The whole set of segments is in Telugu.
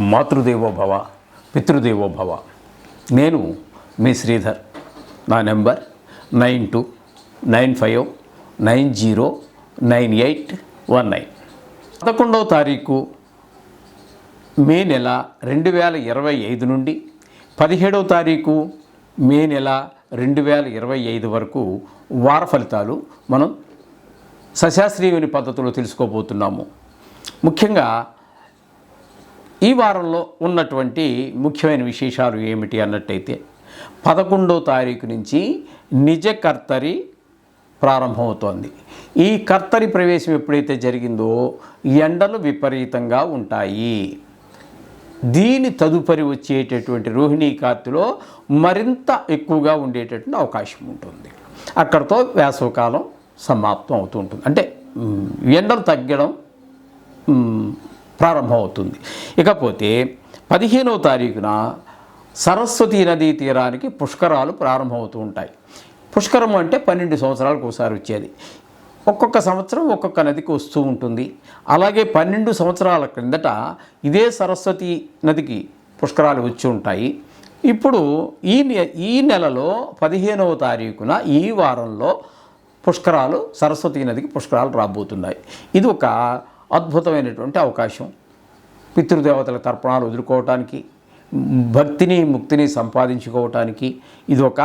మాతృదేవోభవ పితృదేవోభవ నేను మీ శ్రీధర్. నా number nine two nine five nine zero nine eight one nine. పదకొండవ తారీఖు మే నెల రెండు వేల ఇరవై ఐదు నుండి పదిహేడవ తారీఖు మే నెల రెండు వేల ఇరవై ఐదు వరకు వార ఫలితాలు మనం సశాస్త్రీయుని పద్ధతిలో తెలుసుకోబోతున్నాము. ముఖ్యంగా ఈ వారంలో ఉన్నటువంటి ముఖ్యమైన విశేషాలు ఏమిటి అన్నట్టయితే పదకొండో తారీఖు నుంచి నిజ కర్తరి ప్రారంభమవుతోంది. ఈ కర్తరి ప్రవేశం ఎప్పుడైతే జరిగిందో ఎండలు విపరీతంగా ఉంటాయి. దీని తదుపరి వచ్చేటటువంటి రోహిణీ కార్తిలో మరింత ఎక్కువగా ఉండేటటువంటి అవకాశం ఉంటుంది. అక్కడితో వేసవకాలం సమాప్తం అవుతూ ఉంటుంది. అంటే ఎండలు తగ్గడం ప్రారంభమవుతుంది. ఇకపోతే పదిహేనవ తారీఖున సరస్వతి నదీ తీరానికి పుష్కరాలు ప్రారంభమవుతూ ఉంటాయి. పుష్కరం అంటే పన్నెండు సంవత్సరాలకు ఒకసారి వచ్చేది. ఒక్కొక్క సంవత్సరం ఒక్కొక్క నదికి వస్తూ ఉంటుంది. అలాగే పన్నెండు సంవత్సరాల క్రిందట ఇదే సరస్వతి నదికి పుష్కరాలు వచ్చి ఉంటాయి. ఇప్పుడు ఈ నె ఈ నెలలో పదిహేనవ తారీఖున ఈ వారంలో పుష్కరాలు సరస్వతి నదికి పుష్కరాలు రాబోతున్నాయి. ఇది ఒక అద్భుతమైనటువంటి అవకాశం. పితృదేవతల తర్పణాలు వదులుకోవటానికి భక్తిని ముక్తిని సంపాదించుకోవటానికి ఇది ఒక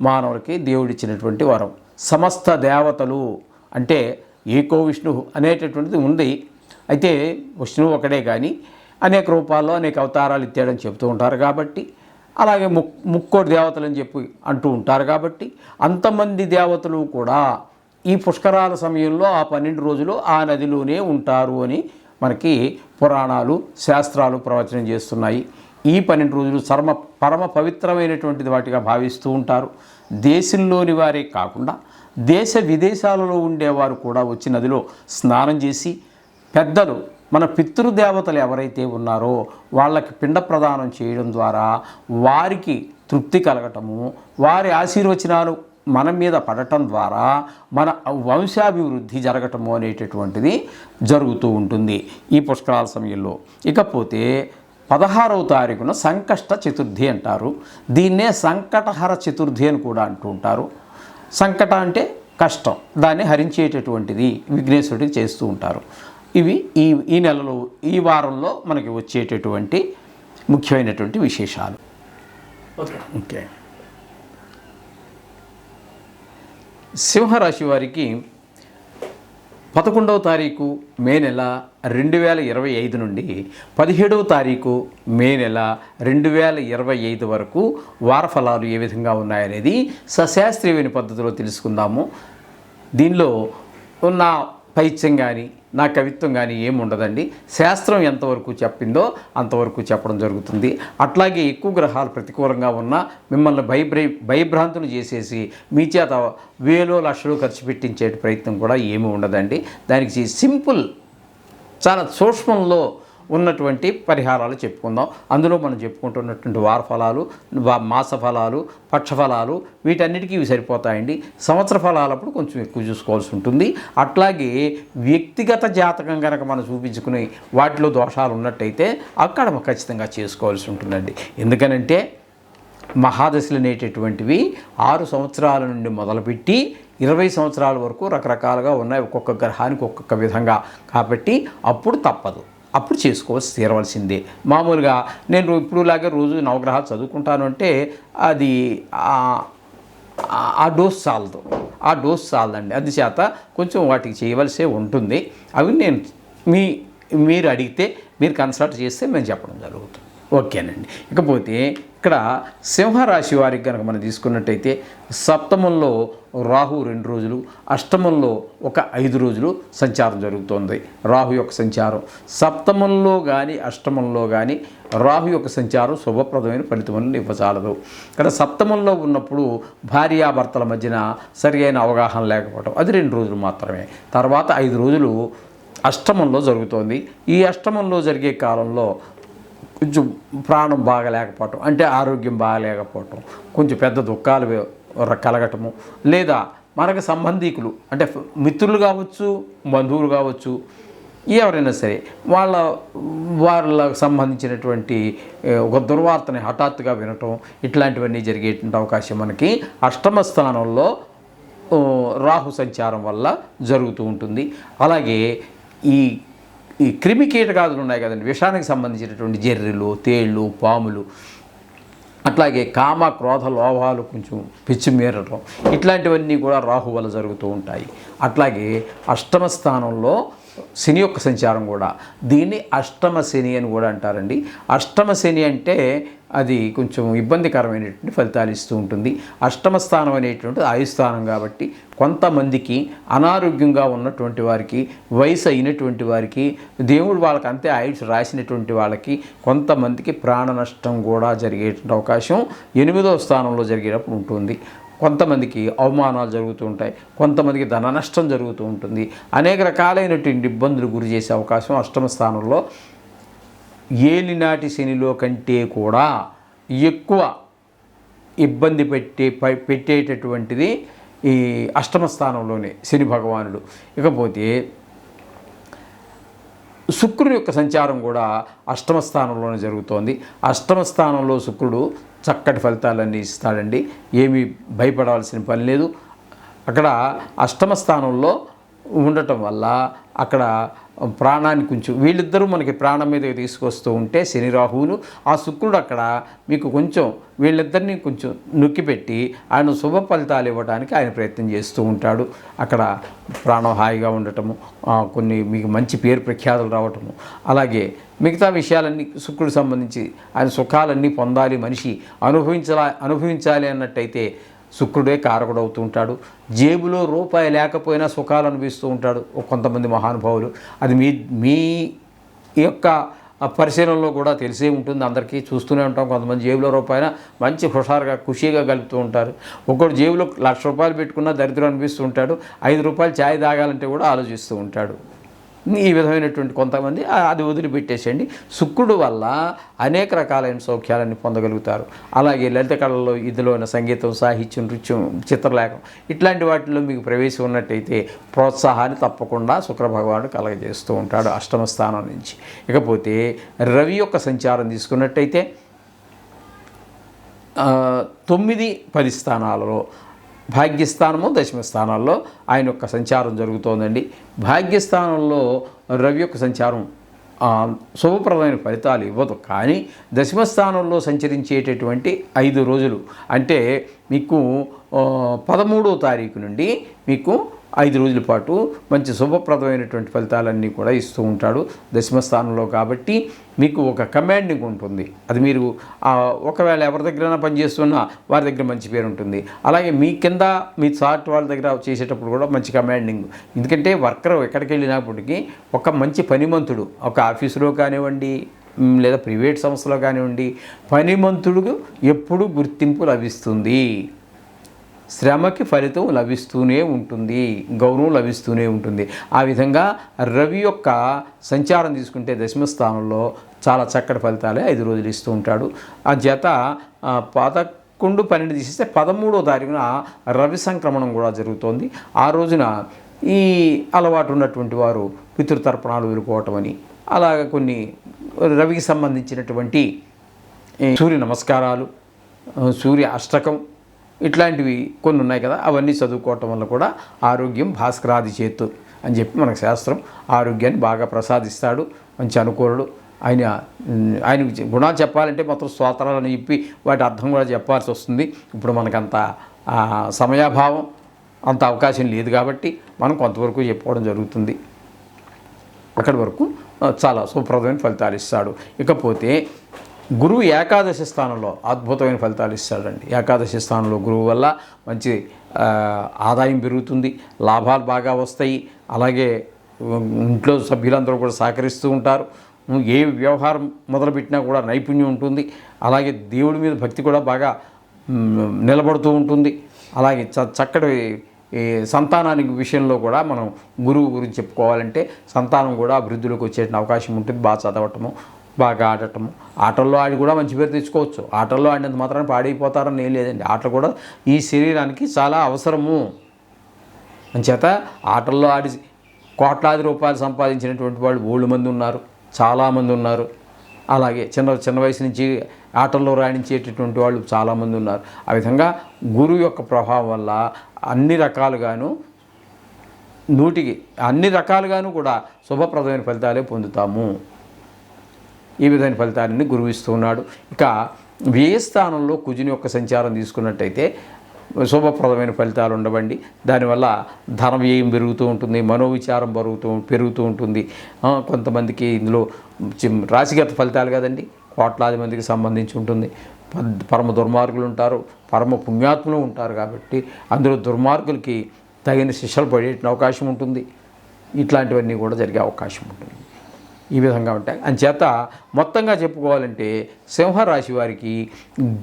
మానవుడికి దేవుడిచ్చినటువంటి వరం. సమస్త దేవతలు అంటే ఏకో విష్ణు అనేటటువంటిది ఉంది. అయితే విష్ణువు ఒకడే కానీ అనేక రూపాల్లో అనేక అవతారాలు ఇచ్చాడని చెబుతూ ఉంటారు కాబట్టి అలాగే ముక్ ముక్కోటి దేవతలు అని చెప్పి అంటూ ఉంటారు కాబట్టి అంతమంది దేవతలు కూడా ఈ పుష్కరాల సమయంలో ఆ పన్నెండు రోజులు ఆ నదిలోనే ఉంటారు అని మనకి పురాణాలు శాస్త్రాలు ప్రవచనం చేస్తున్నాయి. ఈ పన్నెండు రోజులు చర్మ పరమ పవిత్రమైనటువంటిది వాటిగా భావిస్తూ ఉంటారు. దేశంలోని వారే కాకుండా దేశ విదేశాలలో ఉండేవారు కూడా వచ్చి నదిలో స్నానం చేసి పెద్దలు మన పితృదేవతలు ఎవరైతే ఉన్నారో వాళ్ళకి పిండ ప్రదానం చేయడం ద్వారా వారికి తృప్తి కలగటము వారి ఆశీర్వచనాలు మన మీద పడటం ద్వారా మన వంశాభివృద్ధి జరగటము అనేటటువంటిది జరుగుతూ ఉంటుంది ఈ పుష్కరాల సమయంలో. ఇకపోతే పదహారవ తారీఖున సంకష్ట చతుర్థి అంటారు. దీన్నే సంకటహర చతుర్థి అని కూడా అంటూ ఉంటారు. సంకట అంటే కష్టం. దాన్ని హరించేటటువంటిది విఘ్నేశ్వరుడికి చేస్తూ ఉంటారు. ఇవి ఈ ఈ నెలలో ఈ వారంలో మనకి వచ్చేటటువంటి ముఖ్యమైనటువంటి విశేషాలు. ఓకే. సింహరాశి వారికి పదకొండవ తారీఖు మే నెల రెండు వేల ఇరవై ఐదు నుండి పదిహేడవ తారీఖు మే నెల రెండు వేల ఇరవై ఐదు వరకు వారఫలాలు ఏ విధంగా ఉన్నాయనేది సశాస్త్రీయమైన పద్ధతిలో తెలుసుకుందాము. దీనిలో ఉన్న పైత్యం కానీ నా కవిత్వం కానీ ఏముండదండి. శాస్త్రం ఎంతవరకు చెప్పిందో అంతవరకు చెప్పడం జరుగుతుంది. అట్లాగే ఎక్కువ గ్రహాలు ప్రతికూలంగా ఉన్నా మిమ్మల్ని భయభ్రై భయభ్రాంతులు చేసేసి మీ చేత వేలో లక్షలు ఖర్చు పెట్టించే ప్రయత్నం కూడా ఏమీ ఉండదండి. దానికి సింపుల్ చాలా సూక్ష్మంలో ఉన్నటువంటి పరిహారాలు చెప్పుకుందాం. అందులో మనం చెప్పుకుంటున్నటువంటి వార ఫలాలు మాస ఫలాలు పక్ష ఫలాలు వీటన్నిటికీ ఇవి సరిపోతాయండి. సంవత్సర ఫలాలప్పుడు కొంచెం ఎక్కువ చూసుకోవాల్సి ఉంటుంది. అట్లాగే వ్యక్తిగత జాతకం కనుక మనం చూపించుకుని వాటిలో దోషాలు ఉన్నట్టయితే అక్కడ మనం ఖచ్చితంగా చేసుకోవాల్సి ఉంటుందండి. ఎందుకనంటే మహాదశలు అనేటటువంటివి ఆరు సంవత్సరాల నుండి మొదలుపెట్టి ఇరవై సంవత్సరాల వరకు రకరకాలుగా ఉన్నాయి ఒక్కొక్క గ్రహానికి ఒక్కొక్క విధంగా. కాబట్టి అప్పుడు తప్పదు. అప్పుడు చేసుకోవాల్సి తీరవలసిందే. మామూలుగా నేను ఇప్పుడులాగే రోజు నవగ్రహాలు చదువుకుంటాను అంటే అది ఆ- డోస్ చాలదు. ఆ డోస్ చాలదండి అందుచేత కొంచెం వాటికి చేయవలసే ఉంటుంది. అవి నేను మీ మీరు అడిగితే మీరు కన్సల్ట్ చేస్తే మేము చెప్పడం జరుగుతుంది. ఓకేనండి. ఇకపోతే ఇక్కడ సింహరాశి వారికి కనుక మనం తీసుకున్నట్టయితే సప్తమంలో రాహు రెండు రోజులు అష్టమంలో ఒక ఐదు రోజులు సంచారం జరుగుతోంది. రాహు యొక్క సంచారం. సప్తమంలో కానీ అష్టమంలో కానీ రాహు యొక్క సంచారం శుభప్రదమైన ఫలితములను ఇవ్వచాలదు ఇక్కడ సప్తమంలో ఉన్నప్పుడు భార్యాభర్తల మధ్యన సరియైన అవగాహన లేకపోవడం అది రెండు రోజులు మాత్రమే. తర్వాత ఐదు రోజులు అష్టమంలో జరుగుతోంది. ఈ అష్టమంలో జరిగే కాలంలో కొంచెం ప్రాణం బాగలేకపోవటం అంటే ఆరోగ్యం బాగలేకపోవటం కొంచెం పెద్ద దుఃఖాలు కలగటము లేదా మనకు సంబంధీకులు అంటే మిత్రులు కావచ్చు బంధువులు కావచ్చు ఎవరైనా సరే వాళ్ళ వాళ్ళకు సంబంధించినటువంటి ఒక దుర్వార్తని హఠాత్తుగా వినటం ఇట్లాంటివన్నీ జరిగేటువంటి అవకాశం మనకి అష్టమ స్థానంలో రాహు సంచారం వల్ల జరుగుతూ ఉంటుంది. అలాగే ఈ ఈ క్రిమి కీటకాదులు ఉన్నాయి కదండి. విషానికి సంబంధించినటువంటి జెర్రిలు తేళ్ళు పాములు అట్లాగే కామ క్రోధ లోభాలు కొంచెం పిచ్చి మీరటం ఇట్లాంటివన్నీ కూడా రాహు వల్ల జరుగుతూ ఉంటాయి. అట్లాగే అష్టమ స్థానంలో శని యొక్క సంచారం కూడా. దీన్ని అష్టమ శని అని కూడా అంటారండి. అష్టమ శని అంటే అది కొంచెం ఇబ్బందికరమైనటువంటి ఫలితాలు ఇస్తూ ఉంటుంది. అష్టమ స్థానం అనేటువంటిది ఆయుస్థానం కాబట్టి కొంతమందికి అనారోగ్యంగా ఉన్నటువంటి వారికి వయసు అయినటువంటి వారికి దేవుడు వాళ్ళకి అంతే ఆయుష్ రాసినటువంటి వాళ్ళకి కొంతమందికి ప్రాణ నష్టం కూడా జరిగేటువంటి అవకాశం ఎనిమిదవ స్థానంలో జరిగేటప్పుడు ఉంటుంది. కొంతమందికి అవమానాలు జరుగుతూ ఉంటాయి. కొంతమందికి ధన నష్టం జరుగుతూ ఉంటుంది. అనేక రకాలైనటువంటి ఇబ్బందులు గురి చేసే అవకాశం అష్టమ స్థానంలో ఏలినాటి శనిలో కంటే కూడా ఎక్కువ ఇబ్బంది పెట్టే పై- పెట్టేటటువంటిది ఈ అష్టమ స్థానంలోనే శని భగవానుడు. ఇకపోతే శుక్రుడు యొక్క సంచారం కూడా అష్టమ స్థానంలోనే జరుగుతోంది. అష్టమ స్థానంలో శుక్రుడు చక్కటి ఫలితాలన్నీ ఇస్తాడండి. ఏమీ భయపడాల్సిన పని లేదు. అక్కడ అష్టమ స్థానంలో ఉండటం వల్ల అక్కడ ప్రాణాన్ని కొంచెం వీళ్ళిద్దరూ మనకి ప్రాణం మీద తీసుకొస్తూ ఉంటే శని రాహువులు ఆ శుక్రుడు అక్కడ మీకు కొంచెం వీళ్ళిద్దరిని కొంచెం నొక్కిపెట్టి ఆయన శుభ ఫలితాలు ఇవ్వడానికి ఆయన ప్రయత్నం చేస్తూ ఉంటాడు. అక్కడ ప్రాణం హాయిగా ఉండటము కొన్ని మీకు మంచి పేరు ప్రఖ్యాతులు రావటము. అలాగే మిగతా విషయాలన్నీ శుక్రుడికి సంబంధించి ఆయన సుఖాలన్నీ పొందాలి మనిషి అనుభవించాలి అనుభవించాలి అన్నట్టయితే శుక్రుడే కారకుడు అవుతూ ఉంటాడు. జేబులో రూపాయి లేకపోయినా సుఖాలు అనిపిస్తూ ఉంటాడు. కొంతమంది మహానుభావులు. అది మీ మీ యొక్క పరిశీలనలో కూడా తెలిసే ఉంటుంది. అందరికీ చూస్తూనే ఉంటాం. కొంతమంది జేబులో రూపాయన మంచి హుషారుగా ఖుషీగా గలుపుతూ ఉంటారు. ఒక్కొక్కడు జేబులో లక్ష రూపాయలు పెట్టుకున్నా దరిద్రం అనిపిస్తూ ఉంటాడు. ఐదు రూపాయలు ఛాయ్ తాగాలంటే కూడా ఆలోచిస్తూ ఉంటాడు. ఈ విధమైనటువంటి కొంతమంది అది వదిలిపెట్టేసేయండి. శుక్రుడు వల్ల అనేక రకాలైన సౌఖ్యాలని పొందగలుగుతారు. అలాగే లలిత కళల్లో ఇదిలోన సంగీతం సాహిత్యం నృత్యం చిత్రలేఖం ఇట్లాంటి వాటిలో మీకు ప్రవేశం ఉన్నట్టయితే ప్రోత్సాహాన్ని తప్పకుండా శుక్రభగవానుడు కలగజేస్తూ ఉంటాడు అష్టమ స్థానం నుంచి. ఇకపోతే రవి యొక్క సంచారం తీసుకున్నట్టయితే తొమ్మిది పది స్థానాలలో భాగ్యస్థానము దశమ స్థానాల్లో ఆయన యొక్క సంచారం జరుగుతోందండి. భాగ్యస్థానంలో రవి యొక్క సంచారం శుభప్రదమైన ఫలితాలు ఇవ్వదు. కానీ దశమ స్థానంలో సంచరించేటటువంటి ఐదు రోజులు అంటే మీకు పదమూడో తారీఖు నుండి మీకు ఐదు రోజుల పాటు మంచి శుభప్రదమైనటువంటి ఫలితాలన్నీ కూడా ఇస్తూ ఉంటాడు దశమ స్థానంలో కాబట్టి మీకు ఒక కమాండింగ్ ఉంటుంది. అది మీరు ఒకవేళ ఎవరి దగ్గరైనా పనిచేస్తున్నా వారి దగ్గర మంచి పేరు ఉంటుంది. అలాగే మీ కింద మీ చార్ట్ వాళ్ళ దగ్గర చేసేటప్పుడు కూడా మంచి కమాండింగ్ ఎందుకంటే వర్కర్ ఎక్కడికి వెళ్ళినప్పటికీ ఒక మంచి పనిమంతుడు ఒక ఆఫీసులో కానివ్వండి లేదా ప్రైవేట్ సంస్థలో కానివ్వండి పనిమంతుడు ఎప్పుడు గుర్తింపు లభిస్తుంది. శ్రమకి ఫలితం లభిస్తూనే ఉంటుంది గౌరవం లభిస్తూనే ఉంటుంది. ఆ విధంగా రవి యొక్క సంచారం తీసుకుంటే దశమ స్థానంలో చాలా చక్కటి ఫలితాలే ఐదు రోజులు ఇస్తూ ఉంటాడు. ఆ జత పదకొండు పన్నెండు తీసేస్తే పదమూడో తారీఖున రవి సంక్రమణం కూడా జరుగుతోంది. ఆ రోజున ఈ అలవాటు ఉన్నటువంటి వారు పితృతర్పణాలు వెళ్ళుకోవటం అని అలాగ కొన్ని రవికి సంబంధించినటువంటి ఈ సూర్య నమస్కారాలు సూర్య అష్టకం ఇట్లాంటివి కొన్ని ఉన్నాయి కదా అవన్నీ చదువుకోవటం వల్ల కూడా ఆరోగ్యం భాస్కరాది చేతు అని చెప్పి మనకు శాస్త్రం ఆరోగ్యాన్ని బాగా ప్రసాదిస్తాడు మంచి అనుకూలుడు. ఆయన ఆయన గుణాలు చెప్పాలంటే మొత్తం స్తోత్రాలను చెప్పి వాటి అర్థం కూడా చెప్పాల్సి వస్తుంది. ఇప్పుడు మనకంత సమయాభావం అంత అవకాశం లేదు కాబట్టి మనం కొంతవరకు చెప్పుకోవడం జరుగుతుంది. అక్కడి వరకు చాలా సుప్రదమైన ఫలితాలు ఇస్తాడు. ఇకపోతే గురువు ఏకాదశి స్థానంలో అద్భుతమైన ఫలితాలు ఇస్తాడండి. ఏకాదశి స్థానంలో గురువు వల్ల మంచి ఆదాయం పెరుగుతుంది లాభాలు బాగా వస్తాయి. అలాగే ఇంట్లో సభ్యులందరూ కూడా సహకరిస్తూ ఉంటారు. ఏ వ్యవహారం మొదలుపెట్టినా కూడా నైపుణ్యం ఉంటుంది. అలాగే దేవుడి మీద భక్తి కూడా బాగా నిలబడుతూ ఉంటుంది. అలాగే చ చక్కటి సంతానానికి విషయంలో కూడా మనం గురువు గురించి చెప్పుకోవాలంటే సంతానం కూడా అభివృద్ధిలోకి వచ్చే అవకాశం ఉంటుంది. బాగా చదవటము బాగా ఆడటం. ఆటల్లో ఆడి కూడా మంచి పేరు తెచ్చుకోవచ్చు ఆటల్లో ఆడినంత మాత్రాన పాడైపోతారని ఏం లేదండి. ఆటలు కూడా ఈ శరీరానికి చాలా అవసరము. అంచేత ఆటల్లో ఆడి కోట్లాది రూపాయలు సంపాదించినటువంటి వాళ్ళు ఓళ్ళు మంది ఉన్నారు. చాలామంది ఉన్నారు. అలాగే చిన్న చిన్న వయసు నుంచి ఆటల్లో రాణించేటటువంటి వాళ్ళు చాలామంది ఉన్నారు. ఆ విధంగా గురువు యొక్క ప్రభావం వల్ల అన్ని రకాలుగాను నూటికి అన్ని రకాలుగాను కూడా శుభప్రదమైన ఫలితాలే పొందుతాము. ఈ విధమైన ఫలితాలని గురువు ఇస్తూ ఉన్నాడు ఇక వ్యయ స్థానంలో కుజుని యొక్క సంచారం తీసుకున్నట్టయితే శుభప్రదమైన ఫలితాలు ఉండవండి. దానివల్ల ధన వ్యయం పెరుగుతూ ఉంటుంది మనోవిచారం పెరుగుతూ పెరుగుతూ ఉంటుంది. కొంతమందికి ఇందులో చిమ్- రాశిగత ఫలితాలు కదండి కోట్లాది మందికి సంబంధించి ఉంటుంది. పద్- పరమ దుర్మార్గులు ఉంటారు పరమ పుణ్యాత్ములు ఉంటారు కాబట్టి అందులో దుర్మార్గులకి తగిన శిక్షలు పడే అవకాశం ఉంటుంది. ఇట్లాంటివన్నీ కూడా జరిగే అవకాశం ఉంటుంది. ఈ విధంగా ఉంటాయి. అంచేత మొత్తంగా చెప్పుకోవాలంటే సింహరాశి వారికి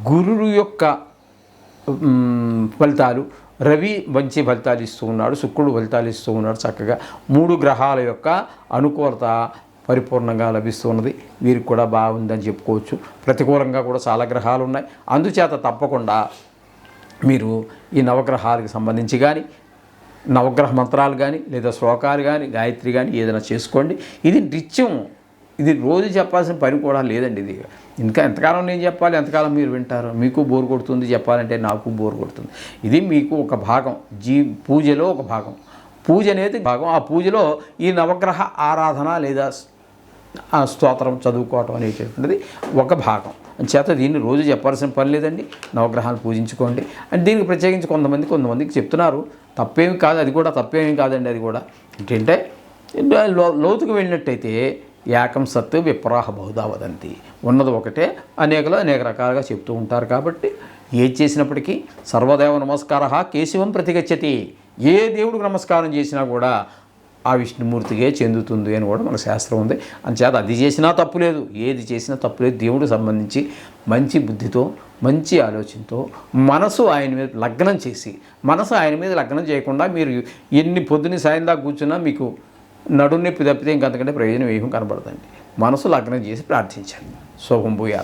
గురువు యొక్క ఫలితాలు రవి మంచి ఫలితాలు ఇస్తూ ఉన్నాడు శుక్రుడు ఫలితాలు ఇస్తూ ఉన్నాడు చక్కగా. మూడు గ్రహాల యొక్క అనుకూలత పరిపూర్ణంగా లభిస్తున్నది వీరికి కూడా బాగుందని చెప్పుకోవచ్చు. ప్రతికూలంగా కూడా చాలా గ్రహాలు ఉన్నాయి. అందుచేత తప్పకుండా మీరు ఈ నవగ్రహాలకు సంబంధించి కానీ నవగ్రహ మంత్రాలు కానీ లేదా శ్లోకాలు కానీ గాయత్రి కానీ ఏదైనా చేసుకోండి. ఇది నిత్యం. ఇది రోజు చెప్పాల్సిన పని కూడా లేదండి ఇది. ఇంకా ఎంతకాలం నేను చెప్పాలి? ఎంతకాలం మీరు వింటారు? మీకు బోర్ కొడుతుంది చెప్పాలంటే నాకు బోర్ కొడుతుంది. ఇది మీకు ఒక భాగం. జీ పూజలో ఒక భాగం. పూజ అనేది భాగం. ఆ పూజలో ఈ నవగ్రహ ఆరాధన లేదా స్తోత్రం చదువుకోవటం అనేటటువంటిది ఒక భాగం. చేత దీన్ని రోజు చెప్పాల్సిన పని లేదండి. నవగ్రహాలు పూజించుకోండి. అంటే దీనికి ప్రత్యేకించి కొంతమంది కొంతమందికి చెప్తున్నారు. తప్పేమి కాదు అది కూడా తప్పేమి కాదండి అది కూడా. ఏంటంటే లో లోతుకు వెళ్ళినట్టయితే ఏకం సత్తు విప్రాహ బహుదా వదంతి. ఉన్నది ఒకటే. అనేకలు అనేక రకాలుగా చెప్తూ ఉంటారు కాబట్టి ఏది చేసినప్పటికీ సర్వదేవ నమస్కార కేశవం ప్రతిగచ్చతి. ఏ దేవుడికి నమస్కారం చేసినా కూడా ఆ విష్ణుమూర్తికే చెందుతుంది అని కూడా మన శాస్త్రం ఉంది. అంచేత అది చేసినా తప్పు లేదు ఏది చేసినా తప్పు లేదు. దేవుడికి సంబంధించి మంచి బుద్ధితో మంచి ఆలోచనతో మనసు ఆయన మీద లగ్నం చేసి మనసు ఆయన మీద లగ్నం చేయకుండా మీరు ఎన్ని పొద్దున్న సాయం దాకా కూర్చున్నా మీకు నడునొప్పి తప్పితే ఇంకంతకంటే ప్రయోజనం ఏమి కనబడదండి. మనసు లగ్నం చేసి ప్రార్థించండి. శుభం భూయా